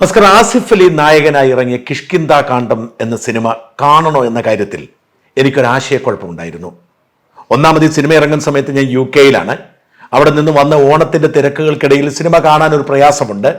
നമസ്കാരം ആസിഫ് അലി നായകനായി ഇറങ്ങിയ കിഷ്കിന്ത കാണ്ഡം എന്ന സിനിമ കാണണോ എന്ന കാര്യത്തിൽ എനിക്കൊരാശയക്കുഴപ്പമുണ്ടായിരുന്നു ഒന്നാമത് ഈ സിനിമ ഇറങ്ങുന്ന സമയത്ത് ഞാൻ യു കെയിലാണ് അവിടെ നിന്ന് വന്ന ഓണത്തിന്റെ തിരക്കുകൾക്കിടയിൽ സിനിമ കാണാൻ ഒരു പ്രയാസമുണ്ട്.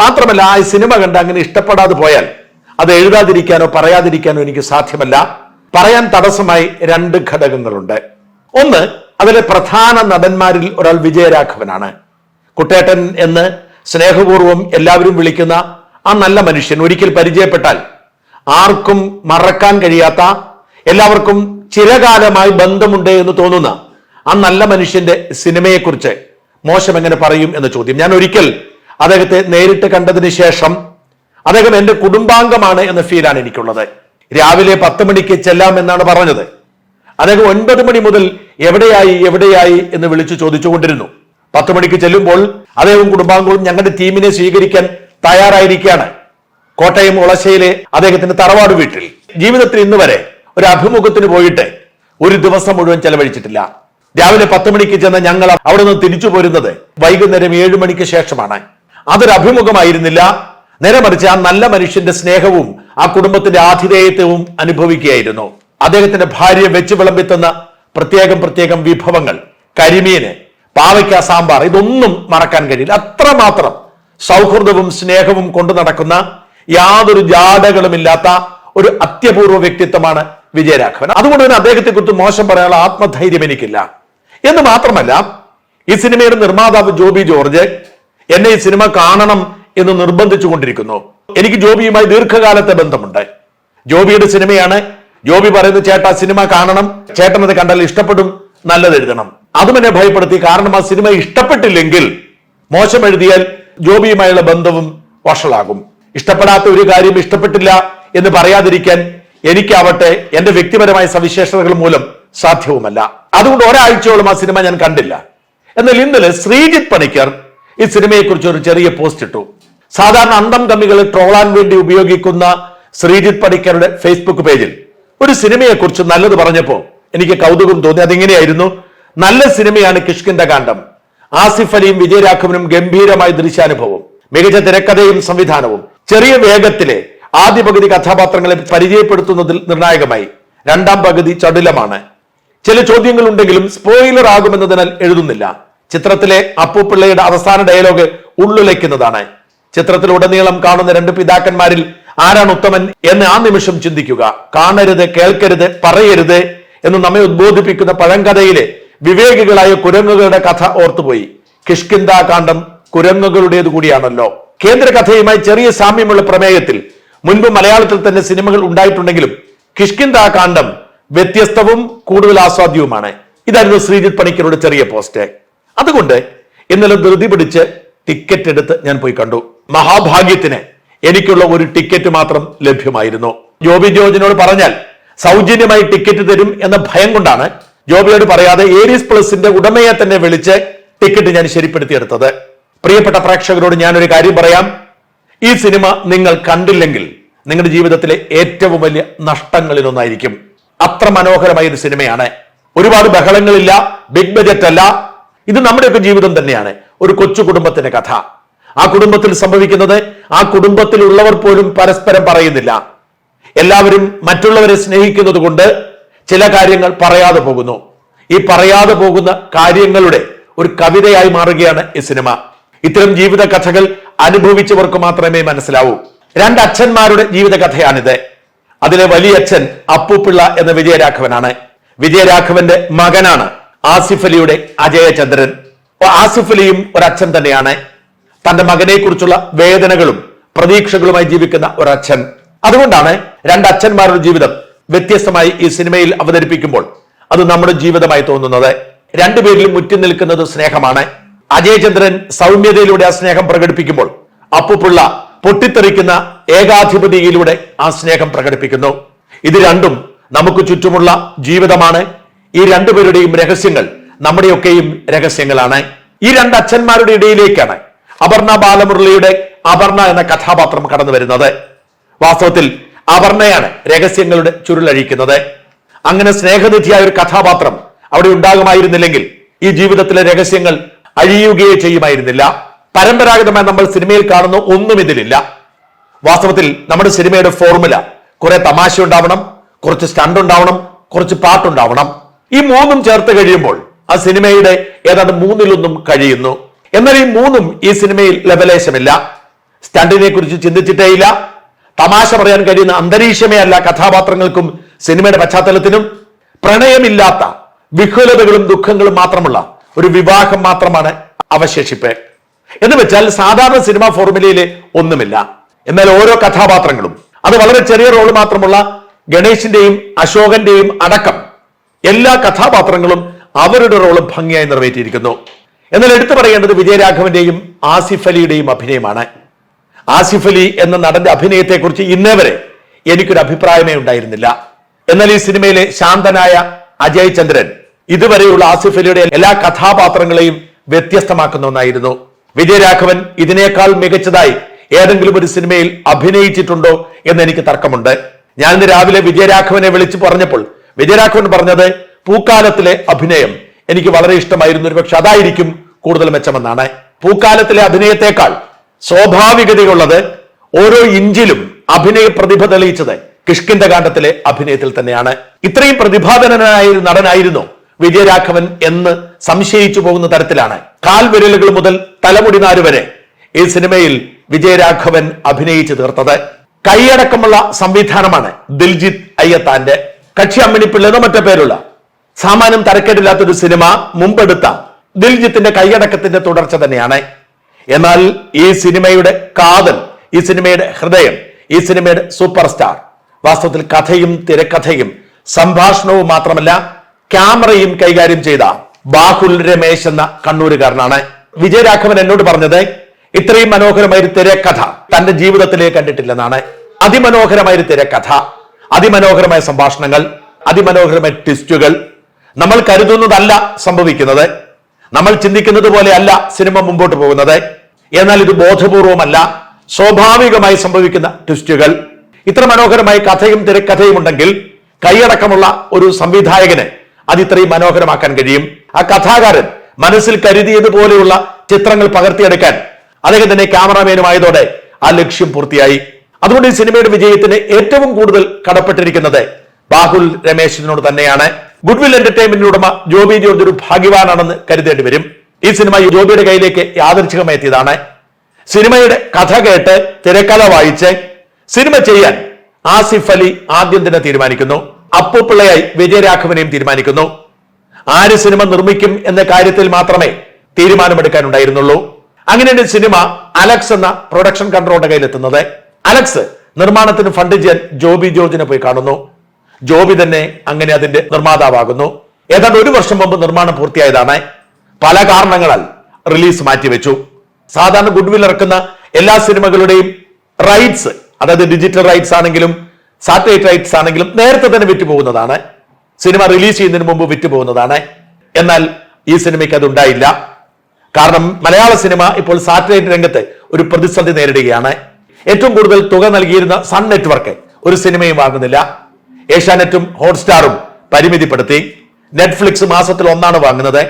മാത്രമല്ല ആ സിനിമ കണ്ട് അങ്ങനെ ഇഷ്ടപ്പെടാതെ പോയാൽ അത് എഴുതാതിരിക്കാനോ പറയാതിരിക്കാനോ എനിക്ക് സാധ്യമല്ല. പറയാൻ തടസ്സമായി രണ്ട് ഘടകങ്ങളുണ്ട്. ഒന്ന് അതിലെ പ്രധാന നടന്മാരിൽ ഒരാൾ വിജയരാഘവനാണ്. കുട്ടേട്ടൻ എന്ന് സ്നേഹപൂർവം എല്ലാവരും വിളിക്കുന്ന ആ നല്ല മനുഷ്യൻ ഒരിക്കൽ പരിചയപ്പെട്ടാൽ ആർക്കും മറക്കാൻ കഴിയാത്ത എല്ലാവർക്കും ചിരകാലമായി ബന്ധമുണ്ട് എന്ന് തോന്നുന്ന ആ നല്ല മനുഷ്യന്റെ സിനിമയെക്കുറിച്ച് മോശം എങ്ങനെ പറയും എന്ന ചോദ്യം. ഞാൻ ഒരിക്കൽ അദ്ദേഹത്തെ നേരിട്ട് കണ്ടതിന് ശേഷം അദ്ദേഹം എന്റെ കുടുംബാംഗമാണ് എന്ന ഫീലാണ് എനിക്കുള്ളത്. രാവിലെ പത്ത് മണിക്ക് ചെല്ലാം എന്നാണ് പറഞ്ഞത്. അദ്ദേഹം ഒൻപത് മണി മുതൽ എവിടെയായി എവിടെയായി എന്ന് വിളിച്ചു ചോദിച്ചുകൊണ്ടിരുന്നു. പത്ത് മണിക്ക് ചെല്ലുമ്പോൾ അദ്ദേഹവും കുടുംബാംഗങ്ങളും ഞങ്ങളുടെ ടീമിനെ സ്വീകരിക്കാൻ തയ്യാറായിരിക്കുകയാണ്. കോട്ടയം ഉളശയിലെ അദ്ദേഹത്തിന്റെ തറവാട് വീട്ടിൽ. ജീവിതത്തിൽ ഇന്ന് വരെ ഒരു അഭിമുഖത്തിന് പോയിട്ട് ഒരു ദിവസം മുഴുവൻ ചെലവഴിച്ചിട്ടില്ല. രാവിലെ പത്ത് മണിക്ക് ചെന്ന ഞങ്ങൾ അവിടെ നിന്ന് തിരിച്ചു പോരുന്നത് വൈകുന്നേരം ഏഴു മണിക്ക് ശേഷമാണ്. അതൊരു അഭിമുഖമായിരുന്നില്ല. നേരെ മറിച്ച് ആ നല്ല മനുഷ്യന്റെ സ്നേഹവും ആ കുടുംബത്തിന്റെ ആതിഥേയത്വവും അനുഭവിക്കുകയായിരുന്നു. അദ്ദേഹത്തിന്റെ ഭാര്യ വെച്ച് വിളമ്പിത്തുന്ന പ്രത്യേകം പ്രത്യേകം വിഭവങ്ങൾ കരിമീന് പാവയ്ക്ക സാമ്പാർ ഇതൊന്നും മറക്കാൻ കഴിയില്ല. അത്രമാത്രം സൗഹൃദവും സ്നേഹവും കൊണ്ടു നടക്കുന്ന യാതൊരു ജാടകളുമില്ലാത്ത ഒരു അത്യപൂർവ വ്യക്തിത്വമാണ് വിജയരാഘവൻ. അതുകൊണ്ട് തന്നെ അദ്ദേഹത്തെ കുറിച്ച് മോശം പറയാനുള്ള ആത്മധൈര്യം എനിക്കില്ല. എന്ന് മാത്രമല്ല ഈ സിനിമയുടെ നിർമ്മാതാവ് ജോബി ജോർജ് എന്നെ ഈ സിനിമ കാണണം എന്ന് നിർബന്ധിച്ചു കൊണ്ടിരിക്കുന്നു എനിക്ക് ജോബിയുമായി ദീർഘകാലത്തെ ബന്ധമുണ്ട്. ജോബിയുടെ സിനിമയാണ്. ജോബി പറയുന്നത് ചേട്ടാ സിനിമ കാണണം. ചേട്ടൻ അത് കണ്ടാൽ ഇഷ്ടപ്പെടും. നല്ലത് എഴുതണം. അതും എന്നെ ഭയപ്പെടുത്തി. കാരണം ആ സിനിമ ഇഷ്ടപ്പെട്ടില്ലെങ്കിൽ മോശം എഴുതിയാൽ ജോബിയുമായുള്ള ബന്ധവും വഷളാകും. ഇഷ്ടപ്പെടാത്ത ഒരു കാര്യം ഇഷ്ടപ്പെട്ടില്ല എന്ന് പറയാതിരിക്കാൻ എനിക്കാവട്ടെ എന്റെ വ്യക്തിപരമായ സവിശേഷതകൾ മൂലം സാധ്യവുമല്ല. അതുകൊണ്ട് ഒരാഴ്ചയോളം ആ സിനിമ ഞാൻ കണ്ടില്ല. എന്നാൽ ഇന്നലെ ശ്രീജിത്ത് പണിക്കർ ഈ സിനിമയെക്കുറിച്ച് ഒരു ചെറിയ പോസ്റ്റ് ഇട്ടു. സാധാരണ അന്തം കമ്മികൾ ട്രോളാൻ വേണ്ടി ഉപയോഗിക്കുന്ന ശ്രീജിത്ത് പണിക്കരുടെ ഫേസ്ബുക്ക് പേജിൽ ഒരു സിനിമയെക്കുറിച്ച് നല്ലത് പറഞ്ഞപ്പോ എനിക്ക് കൗതുകം തോന്നി. അതിങ്ങനെയായിരുന്നു? നല്ല സിനിമയാണ് കിഷ്കിന്റെ കാണ്ഡം ആസിഫ് അലിയും വിജയരാഘവനും ഗംഭീരമായ ദൃശ്യാനുഭവം മികച്ച തിരക്കഥയും സംവിധാനവും ചെറിയ വേഗത്തിലെ ആദ്യ പകുതി കഥാപാത്രങ്ങളെ പരിചയപ്പെടുത്തുന്നതിൽ നിർണായകമായി. രണ്ടാം പകുതി ചടുലമാണ്. ചില ചോദ്യങ്ങൾ ഉണ്ടെങ്കിലും സ്പോയിലർ ആകുമെന്നതിനാൽ എഴുതുന്നില്ല. ചിത്രത്തിലെ അപ്പുപിള്ളയുടെ അവസാന ഡയലോഗ് ഉള്ളുലയ്ക്കുന്നതാണ്. ചിത്രത്തിലുടനീളം കാണുന്ന രണ്ട് പിതാക്കന്മാരിൽ ആരാണ് ഉത്തമൻ എന്ന് ആ നിമിഷം ചിന്തിക്കുക. കാണരുത് കേൾക്കരുത് പറയരുത് എന്ന് നമ്മെ ഉദ്ബോധിപ്പിക്കുന്ന പഴങ്കഥയിലെ വിവേകികളായ കുരങ്ങുകളുടെ കഥ ഓർത്തുപോയി. കിഷ്കിന്ദ കാണ്ഡം കുരങ്ങുകളുടേത് കൂടിയാണല്ലോ. കേന്ദ്ര കഥയുമായി ചെറിയ സാമ്യമുള്ള പ്രമേയത്തിൽ മുൻപ് മലയാളത്തിൽ തന്നെ സിനിമകൾ ഉണ്ടായിട്ടുണ്ടെങ്കിലും കിഷ്കിന്ദ കാണ്ഡം വ്യത്യസ്തവും കൂടുതൽ ആസ്വാദ്യവുമാണ്. ഇതായിരുന്നു ശ്രീജിത് പണിക്കരുടെ ചെറിയ പോസ്റ്റ്. അതുകൊണ്ട് ഇന്നലെ ധൃതി പിടിച്ച് ടിക്കറ്റ് എടുത്ത് ഞാൻ പോയി കണ്ടു. മഹാഭാഗ്യത്തിന് എനിക്കുള്ള ഒരു ടിക്കറ്റ് മാത്രം ലഭ്യമായിരുന്നു. ജോബി ജോർജിനോട് പറഞ്ഞാൽ സൗജന്യമായി ടിക്കറ്റ് തരും എന്ന ഭയം കൊണ്ടാണ് ജോബിയോട് പറയാതെ ഏരീസ് പ്ലസിന്റെ ഉടമയെ തന്നെ വിളിച്ച് ടിക്കറ്റ് ഞാൻ ശരിപ്പെടുത്തിയെടുത്തത്. പ്രിയപ്പെട്ട പ്രേക്ഷകരോട് ഞാനൊരു കാര്യം പറയാം. ഈ സിനിമ നിങ്ങൾ കണ്ടില്ലെങ്കിൽ നിങ്ങളുടെ ജീവിതത്തിലെ ഏറ്റവും വലിയ നഷ്ടങ്ങളിലൊന്നായിരിക്കും. അത്ര മനോഹരമായ ഒരു സിനിമയാണ് ഒരുപാട് ബഹളങ്ങളില്ല ബിഗ് ബജറ്റ് അല്ല. ഇത് നമ്മുടെയൊക്കെ ജീവിതം തന്നെയാണ്. ഒരു കൊച്ചു കുടുംബത്തിന്റെ കഥ. ആ കുടുംബത്തിൽ സംഭവിക്കുന്നത് ആ കുടുംബത്തിലുള്ളവർ പോലും പരസ്പരം പറയുന്നില്ല. എല്ലാവരും മറ്റുള്ളവരെ സ്നേഹിക്കുന്നത് കൊണ്ട് ചില കാര്യങ്ങൾ പറയാതെ പോകുന്നു. ഈ പറയാതെ പോകുന്ന കാര്യങ്ങളുടെ ഒരു കവിതയായി മാറുകയാണ് ഈ സിനിമ. ഇത്തരം ജീവിത കഥകൾ അനുഭവിച്ചവർക്ക് മാത്രമേ മനസ്സിലാവൂ. രണ്ട് അച്ഛന്മാരുടെ ജീവിത കഥയാണിത്. അതിലെ വലിയ അച്ഛൻ അപ്പുപിള്ള എന്ന വിജയരാഘവനാണ്. വിജയരാഘവന്റെ മകനാണ് ആസിഫ് അലിയുടെ അജയചന്ദ്രൻ. ആസിഫ് അലിയും ഒരച്ഛൻ തന്നെയാണ്. തന്റെ മകനെ കുറിച്ചുള്ള വേദനകളും പ്രതീക്ഷകളുമായി ജീവിക്കുന്ന ഒരച്ഛൻ. അതുകൊണ്ടാണ് രണ്ട് അച്ഛന്മാരുടെ ജീവിതം വ്യത്യസ്തമായി ഈ സിനിമയിൽ അവതരിപ്പിക്കുമ്പോൾ അത് നമ്മുടെ ജീവിതമായി തോന്നുന്നത്. രണ്ടുപേരിലും മുറ്റി നിൽക്കുന്നത് സ്നേഹമാണ്. അജയചന്ദ്രൻ സൗമ്യതയിലൂടെ ആ സ്നേഹം പ്രകടിപ്പിക്കുമ്പോൾ അപ്പുപിള്ള പൊട്ടിത്തെറിക്കുന്ന ഏകാധിപതിയിലൂടെ ആ സ്നേഹം പ്രകടിപ്പിക്കുന്നു. ഇത് രണ്ടും നമുക്ക് ചുറ്റുമുള്ള ജീവിതമാണ്. ഈ രണ്ടുപേരുടെയും രഹസ്യങ്ങൾ നമ്മുടെയൊക്കെയും രഹസ്യങ്ങളാണ്. ഈ രണ്ട് അച്ഛന്മാരുടെ ഇടയിലേക്കാണ് അപർണ ബാലമുരളിയുടെ അപർണ എന്ന കഥാപാത്രം കടന്നു വരുന്നത് വാസ്തവത്തിൽ അപർണയാണ് രഹസ്യങ്ങളുടെ ചുരുളഴിക്കുന്നത്. അങ്ങനെ സ്നേഹനിധിയായ ഒരു കഥാപാത്രം അവിടെ ഉണ്ടാകുമായിരുന്നില്ലെങ്കിൽ ഈ ജീവിതത്തിലെ രഹസ്യങ്ങൾ അഴിയുകയേ ചെയ്യുമായിരുന്നില്ല. പരമ്പരാഗതമായി നമ്മൾ സിനിമയിൽ കാണുന്ന ഒന്നും ഇതിലില്ല. വാസ്തവത്തിൽ നമ്മുടെ സിനിമയുടെ ഫോർമുല കുറെ തമാശ ഉണ്ടാവണം കുറച്ച് സ്റ്റണ്ട് ഉണ്ടാവണം കുറച്ച് പാട്ടുണ്ടാവണം ഈ മൂന്നും ചേർത്ത് കഴിയുമ്പോൾ ആ സിനിമയുടെ ഏതാണ്ട് മൂന്നിലൊന്നും കഴിയുന്നു. എന്നാൽ ഈ മൂന്നും ഈ സിനിമയിൽ ലബലേശമില്ല സ്റ്റണ്ടിനെ കുറിച്ച് ചിന്തിച്ചിട്ടേയില്ല. തമാശ പറയാൻ കഴിയുന്ന അന്തരീക്ഷമേ അല്ല കഥാപാത്രങ്ങൾക്കും സിനിമയുടെ പശ്ചാത്തലത്തിനും. പ്രണയമില്ലാത്ത വിഹുലതകളും ദുഃഖങ്ങളും മാത്രമുള്ള ഒരു വിവാഹം മാത്രമാണ് അവശേഷിപ്പ്. എന്ന് വെച്ചാൽ സാധാരണ സിനിമാ ഫോർമുലയിൽ ഒന്നുമില്ല. എന്നാൽ ഓരോ കഥാപാത്രങ്ങളും അത് വളരെ ചെറിയ റോൾ മാത്രമുള്ള ഗണേശിന്റെയും അശോകന്റെയും അടക്കം എല്ലാ കഥാപാത്രങ്ങളും അവരുടെ റോൾ ഭംഗിയായി നിറവേറ്റിയിരിക്കുന്നു. എന്നാൽ എടുത്തു പറയേണ്ടത് വിജയരാഘവന്റെയും ആസിഫ് അലിയുടെയും അഭിനയമാണ്. ആസിഫ് അലി എന്ന നടന്റെ അഭിനയത്തെക്കുറിച്ച് ഇന്നേ വരെ എനിക്കൊരു അഭിപ്രായമേ ഉണ്ടായിരുന്നില്ല. എന്നാൽ ഈ സിനിമയിലെ ശാന്തനായ അജയ് ചന്ദ്രൻ ഇതുവരെയുള്ള ആസിഫ് അലിയുടെ എല്ലാ കഥാപാത്രങ്ങളെയും വ്യത്യസ്തമാക്കുന്ന ഒന്നായിരുന്നു. വിജയരാഘവൻ ഇതിനേക്കാൾ മികച്ചതായി ഏതെങ്കിലും ഒരു സിനിമയിൽ അഭിനയിച്ചിട്ടുണ്ടോ എന്ന് എനിക്ക് തർക്കമുണ്ട്. ഞാൻ ഇന്ന് രാവിലെ വിജയരാഘവനെ വിളിച്ചു പറഞ്ഞപ്പോൾ വിജയരാഘവൻ പറഞ്ഞത് പൂക്കാലത്തിലെ അഭിനയം എനിക്ക് വളരെ ഇഷ്ടമായിരുന്നു ഒരു പക്ഷെ അതായിരിക്കും കൂടുതൽ മെച്ചമെന്നാണ്. പൂക്കാലത്തിലെ അഭിനയത്തെക്കാൾ സ്വാഭാവികതയുള്ളത് ഓരോ ഇഞ്ചിലും അഭിനയ പ്രതിഭ തെളിയിച്ചത് കിഷ്കിന്റെ കാണ്ഡത്തിലെ അഭിനയത്തിൽ തന്നെയാണ്. ഇത്രയും പ്രതിഭാധനനായ നടനായിരുന്നു വിജയരാഘവൻ എന്ന് സംശയിച്ചു പോകുന്ന തരത്തിലാണ്. കാൽവിരലുകൾ മുതൽ തലമുടി നാര് വരെ ഈ സിനിമയിൽ വിജയരാഘവൻ അഭിനയിച്ചു തീർത്തത്. കൈയടക്കമുള്ള സംവിധാനമാണ് ദിൽജിത്ത് അയ്യത്താന്റെ. കക്ഷി അമ്മിണിപ്പിള്ളെന്നോ മറ്റേ പേരുള്ള സാമാന്യം തരക്കേടില്ലാത്തൊരു സിനിമ മുമ്പെടുത്ത ദിൽജിത്തിന്റെ കൈയടക്കത്തിന്റെ തുടർച്ച തന്നെയാണ്. എന്നാൽ ഈ സിനിമയുടെ കാതൽ ഈ സിനിമയുടെ ഹൃദയം ഈ സിനിമയുടെ സൂപ്പർ സ്റ്റാർ വാസ്തവത്തിൽ കഥയും തിരക്കഥയും സംഭാഷണവും മാത്രമല്ല ക്യാമറയും കൈകാര്യം ചെയ്ത ബാഹുൽ രമേശ് എന്ന കണ്ണൂരുകാരനാണ്. വിജയരാഘവൻ എന്നോട് പറഞ്ഞത് ഇത്രയും മനോഹരമായ ഒരു തിരക്കഥ തന്റെ ജീവിതത്തിലേ കണ്ടിട്ടില്ലെന്നാണ്. അതിമനോഹരമായ ഒരു തിരക്കഥ അതിമനോഹരമായ സംഭാഷണങ്ങൾ അതിമനോഹരമായ ട്വിസ്റ്റുകൾ നമ്മൾ കരുതുന്നതല്ല സംഭവിക്കുന്നത്. നമ്മൾ ചിന്തിക്കുന്നത് പോലെയല്ല സിനിമ മുമ്പോട്ട് പോകുന്നത്. എന്നാൽ ഇത് ബോധപൂർവമല്ല സ്വാഭാവികമായി സംഭവിക്കുന്ന ട്വിസ്റ്റുകൾ ഇത്ര മനോഹരമായ കഥയും തിരക്കഥയും ഉണ്ടെങ്കിൽ കൈയടക്കമുള്ള ഒരു സംവിധായകന് അത് ഇത്രയും മനോഹരമാക്കാൻ കഴിയും. ആ കഥാകാരൻ മനസ്സിൽ കരുതിയതുപോലെയുള്ള ചിത്രങ്ങൾ പകർത്തിയെടുക്കാൻ അദ്ദേഹം തന്നെ ക്യാമറാമാനുമായതോടെ ആ ലക്ഷ്യം പൂർത്തിയായി. അതുകൊണ്ട് ഈ സിനിമയുടെ വിജയത്തിന് ഏറ്റവും കൂടുതൽ കടപ്പെട്ടിരിക്കുന്നത് ബാഹുൽ രമേശിനോട് തന്നെയാണ്. ഗുഡ്വിൽ എന്റർടൈൻമെന്റിന്റെ ഉടമ ജോബി ജോർജ് ഒരു ഭാഗ്യവാനാണെന്ന് കരുതേണ്ടി വരും. ഈ സിനിമ ജോബിയുടെ കയ്യിലേക്ക് യാദൃച്ഛികമായി എത്തിയതാണ് സിനിമയുടെ കഥ കേട്ട് തിരക്കഥ വായിച്ച് സിനിമ ചെയ്യാൻ ആസിഫ് അലി ആദ്യം തന്നെ തീരുമാനിക്കുന്നു. അപ്പുപിള്ളയായി വിജയരാഘവനെയും തീരുമാനിക്കുന്നു. ആര് സിനിമ നിർമ്മിക്കും എന്ന കാര്യത്തിൽ മാത്രമേ തീരുമാനമെടുക്കാനുണ്ടായിരുന്നുള്ളൂ. അങ്ങനെയാണ് സിനിമ അലക്സ് എന്ന പ്രൊഡക്ഷൻ കൺട്രോളുടെ കയ്യിലെത്തുന്നത്. അലക്സ് നിർമ്മാണത്തിന് ഫണ്ട് ചെയ്യാൻ ജോബി ജോർജിനെ പോയി കാണുന്നു. ജോബി തന്നെ അങ്ങനെ അതിന്റെ നിർമ്മാതാവാകുന്നു. ഏതാണ്ട് ഒരു വർഷം മുമ്പ് നിർമ്മാണം പൂർത്തിയായതാണ്. പല കാരണങ്ങളാൽ റിലീസ് മാറ്റിവെച്ചു. സാധാരണ ഗുഡ്വിൽ ഇറക്കുന്ന എല്ലാ സിനിമകളുടെയും റൈറ്റ്സ് അതായത് ഡിജിറ്റൽ റൈറ്റ്സ് ആണെങ്കിലും സാറ്റലൈറ്റ് റൈറ്റ്സ് ആണെങ്കിലും നേരത്തെ തന്നെ വിറ്റ് പോകുന്നതാണ് സിനിമ റിലീസ് ചെയ്യുന്നതിന് മുമ്പ് വിറ്റ് പോകുന്നതാണ് എന്നാൽ ഈ സിനിമയ്ക്ക് അതുണ്ടായില്ല. കാരണം മലയാള സിനിമ ഇപ്പോൾ സാറ്റലൈറ്റ് രംഗത്ത് ഒരു പ്രതിസന്ധി നേരിടുകയാണ്. ഏറ്റവും കൂടുതൽ തുക നൽകിയിരുന്ന സൺ നെറ്റ്വർക്ക് ഒരു സിനിമയും വാങ്ങുന്നില്ല. ഏഷ്യാനെറ്റും ഹോട്ട്സ്റ്റാറും പരിമിതിപ്പെടുത്തി. നെറ്റ്ഫ്ലിക്സ് മാസത്തിൽ ഒന്നാണ് വാങ്ങുന്നത്.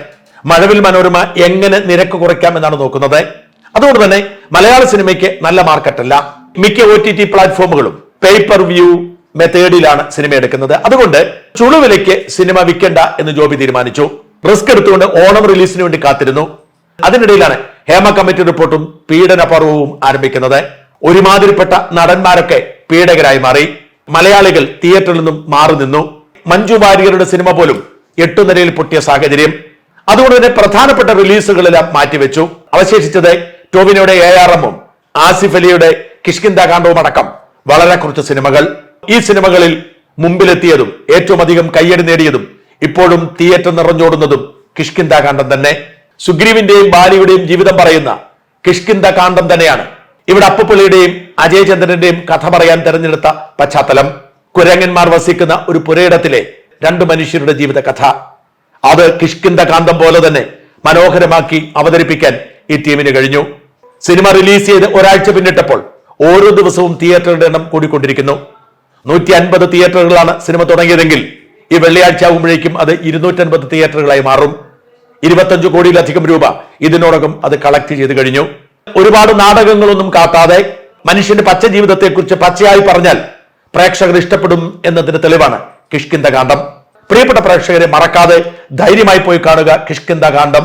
മഴവിൽ മനോരമ എങ്ങനെ നിരക്ക് കുറയ്ക്കാം എന്നാണ് നോക്കുന്നത്. അതുകൊണ്ട് തന്നെ മലയാള സിനിമയ്ക്ക് നല്ല മാർക്കറ്റല്ല. മിക്ക ഒ ടി ടി പ്ലാറ്റ്ഫോമുകളും പേപ്പർ വ്യൂ മെത്തേഡിലാണ് സിനിമ എടുക്കുന്നത്. അതുകൊണ്ട് ചുളുവിലയ്ക്ക് സിനിമ വിൽക്കണ്ട എന്ന് ജോബി തീരുമാനിച്ചു. റിസ്ക് എടുത്തുകൊണ്ട് ഓണം റിലീസിന് വേണ്ടി കാത്തിരുന്നു. അതിനിടയിലാണ് ഹേമ കമ്മിറ്റി റിപ്പോർട്ടും പീഡന പർവവും ആരംഭിക്കുന്നത്. ഒരുമാതിരിപ്പെട്ട നടന്മാരൊക്കെ പീഡകരായി മാറി. മലയാളികൾ തിയേറ്ററിൽ നിന്നും മാറി നിന്നു. മഞ്ജു വാര്യരുടെ സിനിമ പോലും എട്ടു നിലയിൽ പൊട്ടിയ സാഹചര്യം. അതുകൊണ്ട് തന്നെ പ്രധാനപ്പെട്ട റിലീസുകളെല്ലാം മാറ്റിവെച്ചു. അവശേഷിച്ചത് ടോവിനോയുടെ എ ആർ എമ്മും ആസിഫ് അലിയുടെ കിഷ്കിന്ദ കാണ്ഡവും അടക്കം വളരെ കുറച്ച് സിനിമകൾ. ഈ സിനിമകളിൽ മുമ്പിലെത്തിയതും ഏറ്റവും അധികം കയ്യടി നേടിയതും ഇപ്പോഴും തിയേറ്റർ നിറഞ്ഞോടുന്നതും കിഷ്കിന്ദ കാണ്ഡം തന്നെ. സുഗ്രീവിന്റെയും ബാലിയുടെയും ജീവിതം പറയുന്ന കിഷ്കിന്ദ കാണ്ഡം തന്നെയാണ്. ഇവിടെ അപ്പുപിള്ളിയുടെയും അജയചന്ദ്രന്റെയും കഥ പറയാൻ തെരഞ്ഞെടുത്ത പശ്ചാത്തലം. കുരങ്ങന്മാർ വസിക്കുന്ന ഒരു പുരയിടത്തിലെ രണ്ട് മനുഷ്യരുടെ ജീവിത കഥ അത് കിഷ്കിന്ത കാന്തം പോലെ തന്നെ മനോഹരമാക്കി അവതരിപ്പിക്കാൻ ഈ ടീമിന് കഴിഞ്ഞു. സിനിമ റിലീസ് ചെയ്ത് ഒരാഴ്ച പിന്നിട്ടപ്പോൾ ഓരോ ദിവസവും തിയേറ്ററുകളുടെ എണ്ണം കൂടിക്കൊണ്ടിരിക്കുന്നു. നൂറ്റി അൻപത് തിയേറ്ററുകളാണ് സിനിമ തുടങ്ങിയതെങ്കിൽ ഈ വെള്ളിയാഴ്ച ആകുമ്പോഴേക്കും അത് ഇരുന്നൂറ്റൻപത് തിയേറ്ററുകളായി മാറും. ഇരുപത്തഞ്ച് കോടിയിലധികം രൂപ ഇതിനോടകം അത് കളക്ട് ചെയ്ത് കഴിഞ്ഞു. ഒരുപാട് നാടകങ്ങളൊന്നും കാട്ടാതെ മനുഷ്യന്റെ പച്ച ജീവിതത്തെക്കുറിച്ച് പച്ചയായി പറഞ്ഞാൽ പ്രേക്ഷകർ ഇഷ്ടപ്പെടും എന്നതിന് തെളിവാണ് കിഷ്കിന്ത കാണ്ഡം പ്രിയപ്പെട്ട പ്രേക്ഷകരെ മറക്കാതെ ധൈര്യമായി പോയി കാണുക കിഷ്കിന്ത കാണ്ഡം